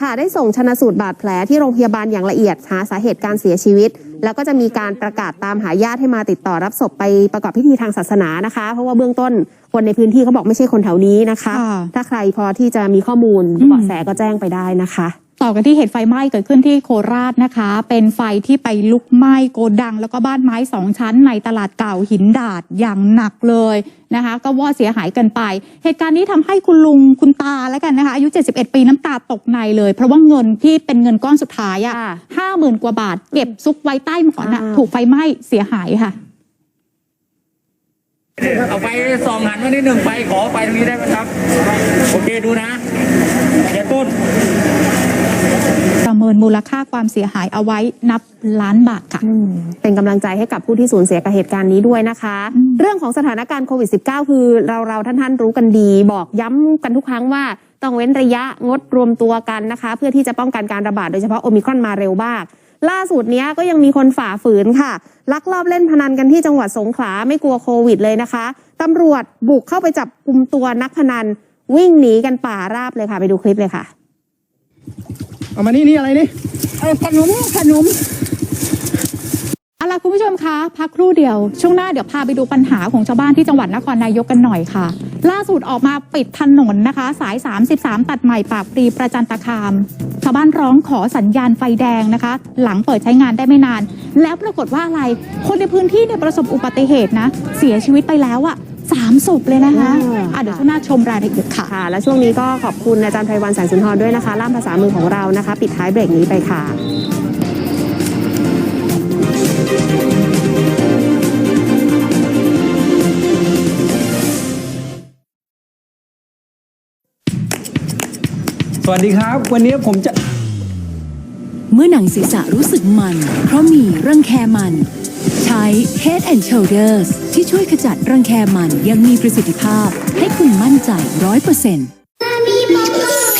ค่ะได้ส่งชนะสูตรบาดแผลที่โรงพยาบาลอย่างละเอียดหาสาเหตุการเสียชีวิต แล้วก็จะมีการประกาศตามหาญาติให้มาติดต่อรับศพไปประกอบพิธีทางศาสนานะคะ เพราะว่าเบื้องต้นคนในพื้นที่เขาบอกไม่ใช่คนแถวนี้นะคะค่ะถ้าใครพอที่จะมีข้อมูลอืมเบาะแสก็แจ้งไปได้นะคะ ต่อกันที่เหตุไฟไหม้เกิดขึ้นที่โคราชนะคะ เป็นไฟที่ไปลุกไหม้โกดัง แล้วก็บ้านไม้สองชั้นในตลาดเก่าหินดาดอย่างหนักเลยนะคะ ก็วอดเสียหายกันไป เหตุการณ์นี้ทำให้คุณลุงคุณตาแล้วกันนะคะอายุ 71 ปีน้ำตาตกในเลย เพราะว่าเงินที่เป็นเงินก้อนสุดท้ายอะค่ะห้าหมื่นกว่าบาท เก็บซุกไว้ใต้หมอนอะอ้าวถูกไฟไหม้เสียหายค่ะเอาไปสองหันมานิดหนึ่งไปขอไปตรงนี้ได้ไหมครับ โอเคดูนะเดี๋ยวต้น ประเมินมูลค่าความเสียหายเอาไว้นับล้านบาทค่ะ เป็นกำลังใจให้กับผู้ที่สูญเสียกับเหตุการณ์นี้ด้วยนะคะอืมเรื่องของสถานการณ์โควิด -19 คือเราเราท่านท่านๆรู้กันดี บอกย้ำกันทุกครั้งว่าต้องเว้นระยะงดรวมตัวกันนะคะ เพื่อที่จะป้องกันการระบาดโดยเฉพาะโอมิครอนมาเร็วมากล่าสุดเนี้ยก็ยังมีคนฝ่าฝืนค่ะ ลักลอบเล่นพนันกันที่จังหวัดสงขลาไม่กลัวโควิดเลยนะคะตำรวจบุกเข้าไปจับกลุ่มตัวนักพนัน วิ่งหนีกันป่าราบเลยค่ะ ไปดูคลิปเลยค่ะ เอามานี่นี่อะไรนี่ขนมขนมเอาล่ะคุณผู้ชมคะพักครู่เดียว ช่วงหน้าเดี๋ยวพาไปดูปัญหาของชาวบ้านที่จังหวัดนครนายกกันหน่อยค่ะ ล่าสุดออกมาปิดถนนนะคะ สาย 33 ตัดใหม่ปากปรีประจันตคาม ชาวบ้านร้องขอสัญญาณไฟแดงนะคะ หลังเปิดใช้งานได้ไม่นาน แล้วปรากฏว่าอะไรคนในพื้นที่เนี่ยประสบอุบัติเหตุนะ เสียชีวิตไปแล้วอะ สามศพเลยนะคะอืมอะเดี๋ยวช่วงหน้าชมรายละเอียดค่ะ ค่ะ และช่วงนี้ก็ขอบคุณอาจารย์ไพวันแสงสุนทรด้วยนะคะ ล่ามภาษามือของเรานะคะ ปิดท้ายเบรกนี้ไปค่ะสวัสดีครับ วันนี้ผมจะ เมื่อหนังศีรษะรู้สึกมัน เพราะมีรังแคมันใช้ Head and Shoulders ที่ช่วยขจัดรังแคมันอยังมีประสิทธิภาพ ให้คุณมั่นใจร้อยเปอร์เซ็นต์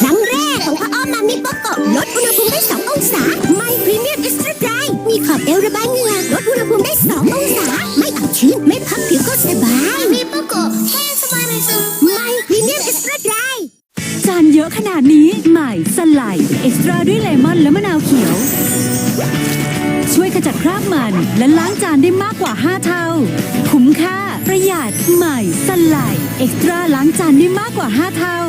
ครั้งแรกของพระอ้อมมามิโปโกะลดอุณหภูมิได้ 2 องศา ไม่พรีเมียมเอ็กซ์ตร้าไดร์มีขอบเอวระบายเหงื่อลดอุณหภูมิได้ 2 องศา ไม่อับชื้นไม่พับผิวก็สบายมิโปโกะแห้งสบายไม่ซึมไม่พรีเมียมเอ็กซ์ตร้าไดร์จานเยอะขนาดนี้ใหม่สไลด์เอ็กซ์ตร้าด้วยเลมอนและมะนาวเขียว ช่วยขจัดคราบมันและล้างจานได้มากกว่า 5 เท่า คุ้มค่า ประหยัดใหม่สไลด์เอ็กซ์ตร้าล้างจานได้มากกว่า 5 เท่า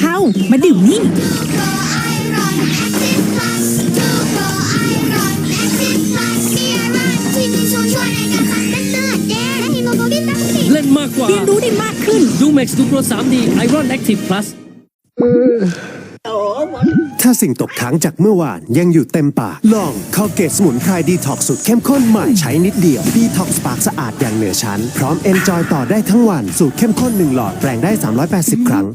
เท่ามาดื่มนี่เล่นมากกว่า เรียนรู้ได้มากขึ้น ดูเม็กซ์ดูโปร 3D Iron Active Plus ถ้าสิ่งตกค้างจากเมื่อวานยังอยู่เต็มปาก ลองคอเกตสมุนไพรดีท็อกสูตรเข้มข้นใหม่ใช้นิดเดียวดีท็อกปากสะอาดอย่างเหนือชั้น พร้อมเอนจอยต่อได้ทั้งวัน สูตรเข้มข้น1หลอดแปลงได้ 380 ครั้ง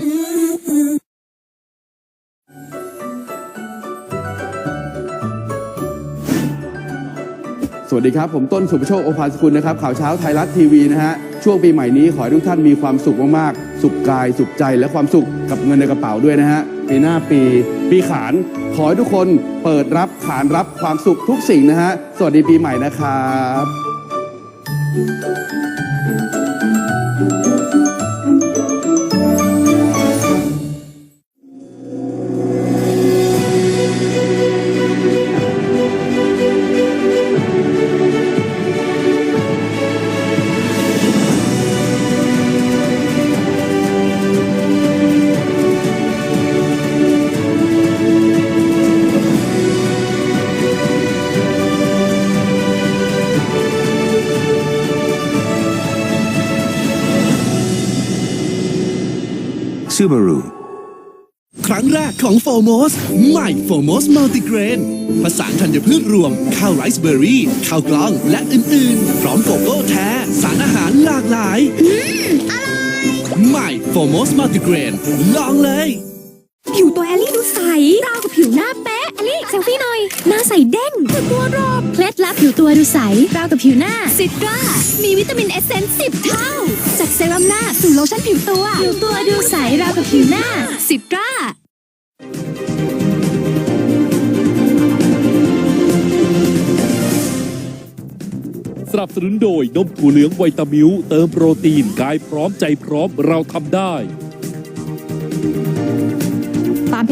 สวัสดีครับ ผมต้นสุภโชคโอภาสกุลนะครับ ข่าวเช้าไทยรัฐทีวีนะฮะ ช่วงปีใหม่นี้ขอให้ทุกท่านมีความสุขมากๆ สุขกายสุขใจและความสุขกับเงินในกระเป๋าด้วยนะฮะปีหน้าปีปีขานขอให้ทุกคนเปิดรับขานรับความสุขทุกสิ่งนะฮะสวัสดีปีใหม่นะครับ Subaru ครั้งแรกของโฟโมสใหม่โฟโมสมัลติเกรนผสานธัญพืชรวม ข้าวไรซ์เบอร์รี่ ข้าวกล้องและอื่น ๆ พร้อมโกโก้แท้ สารอาหารหลากหลายใหม่โฟโมสมัลติเกรนลองเลย ผิวตัวแอลลี่ดูใสราวกับผิวหน้าเป๊ะแอลลี่เซลฟี่หน่อย หน้าใสเด้งคือตัวรอบเคล็ดลับผิวตัวดูใสราวกับผิวหน้าซิตรามีวิตามินเอสเซนส์สิบเท่า จากเซรั่มหน้าสู่โลชั่นผิวตัวผิวตัวดูใสราวกับผิวหน้าซิตราสนับสนุนโดยนมถั่วเหลืองไวตามิวเติมโปรตีนกายพร้อมใจพร้อมเราทำได้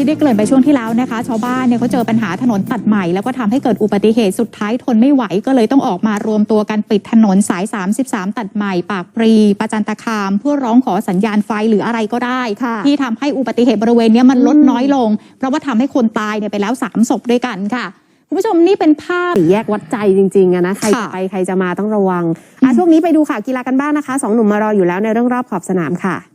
ที่ได้เกริ่นไปช่วงที่แล้วนะคะ ชาวบ้านเนี่ยเขาเจอปัญหาถนนตัดใหม่ แล้วก็ทำให้เกิดอุบัติเหตุสุดท้ายทนไม่ไหวก็เลยต้องออกมารวมตัวกันปิดถนนสาย 33 ตัดใหม่ ปากปรีประจันตคาม เพื่อร้องขอสัญญาณไฟหรืออะไรก็ได้ค่ะที่ทำให้อุบัติเหตุบริเวณเนี้ยมันลดน้อยลง เพราะว่าทำให้คนตายเนี่ยไปแล้วสามศพด้วยกันค่ะคุณผู้ชมนี่เป็นภาพสี่แยกวัดใจจริงๆอะนะใครจะค่ะไปใครจะมาต้องระวังอะช่วงนี้ไปดูข่าวกีฬากันบ้างนะคะสองหนุ่มมารออยู่แล้วในเรื่องรอบขอบสนามค่ะ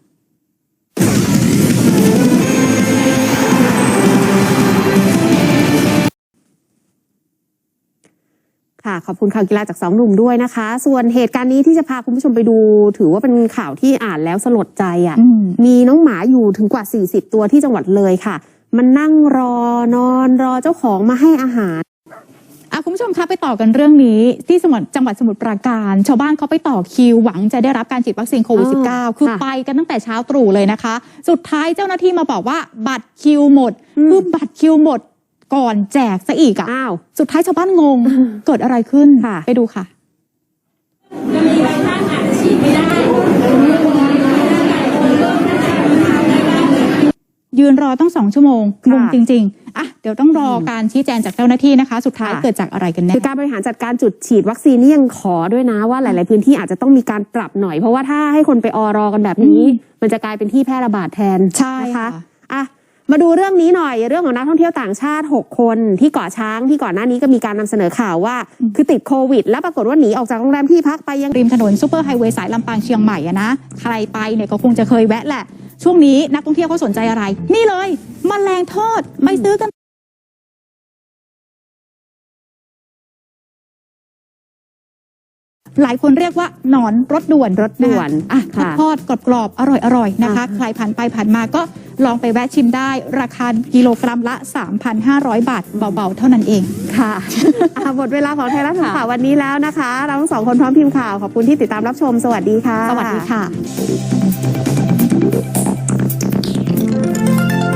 ค่ะขอบคุณข่าวกีฬาจากสองหนุ่มด้วยนะคะ ส่วนเหตุการณ์นี้ที่จะพาคุณผู้ชมไปดู ถือว่าเป็นข่าวที่อ่านแล้วสลดใจอะ่ะอืมมีน้องหมาอยู่ถึงกว่า 40 ตัวที่จังหวัดเลยค่ะ มันนั่งรอนอนรอเจ้าของมาให้อาหารอะคุณผู้ชมคะไปต่อกันเรื่องนี้ที่สมุทรจังหวัดสมุทรปราการ ชาวบ้านเขาไปต่อคิวหวังจะได้รับการฉีดวัคซีนโควิดอ๋อ -19 คือค่ะไปกันตั้งแต่เช้าตรู่เลยนะคะ สุดท้ายเจ้าหน้าที่มาบอกว่าบัตรคิวหมดอืมคือบัตรคิวหมด ก่อนแจกซะอีกอะอ้าว สุดท้ายชาวบ้านงงเกิดอะไรขึ้นค่ะ ไปดูค่ะยืนรอต้องสองชั่วโมงงงค่ะจริง ๆ อะ เดี๋ยวต้องรอการชี้แจงจากเจ้าหน้าที่นะคะ สุดท้ายค่ะเกิดจากอะไรกันแน่ คือการบริหารจัดการจุดฉีดวัคซีนนี่ยังขอด้วยนะว่าหลาย ๆ พื้นที่อาจจะต้องมีการปรับหน่อย เพราะว่าถ้าให้คนไปออรอกันแบบนี้ มันจะกลายเป็นที่แพร่ระบาดแทนใช่นะคะค่ะ อะ มาดูเรื่องนี้หน่อยเรื่องของนักท่องเที่ยวต่างชาติ 6 คนที่เกาะช้างที่ก่อนหน้านี้ก็มีการนำเสนอข่าวว่า คือติดโควิด แล้วปรากฏว่าหนีออกจากโรงแรมที่พักไปยังริมถนนซูเปอร์ไฮเวย์สายลำปางเชียงใหม่อะนะใครไปเนี่ยก็คงจะเคยแวะแหละ ช่วงนี้นักท่องเที่ยวเขาสนใจอะไร นี่เลยมแมลงทอดไปซื้อกันหลายคนเรียกว่าหนอนรถด่วนรถด่วนอะค่ะทอดกรอบๆอร่อยๆนะคะอ่าใครผ่านไปผ่านมาก็ ลองไปแวะชิมได้ ราคากิโลกรัมละ 3,500 บาทเบาๆ เท่านั้นเองค่ะอะหมดเวลาของไทยรัฐข่าววันนี้แล้วนะคะ เราทั้งสองคนพร้อมทีมข่าว ขอบคุณที่ติดตามรับชม สวัสดีค่ะ สวัสดีค่ะ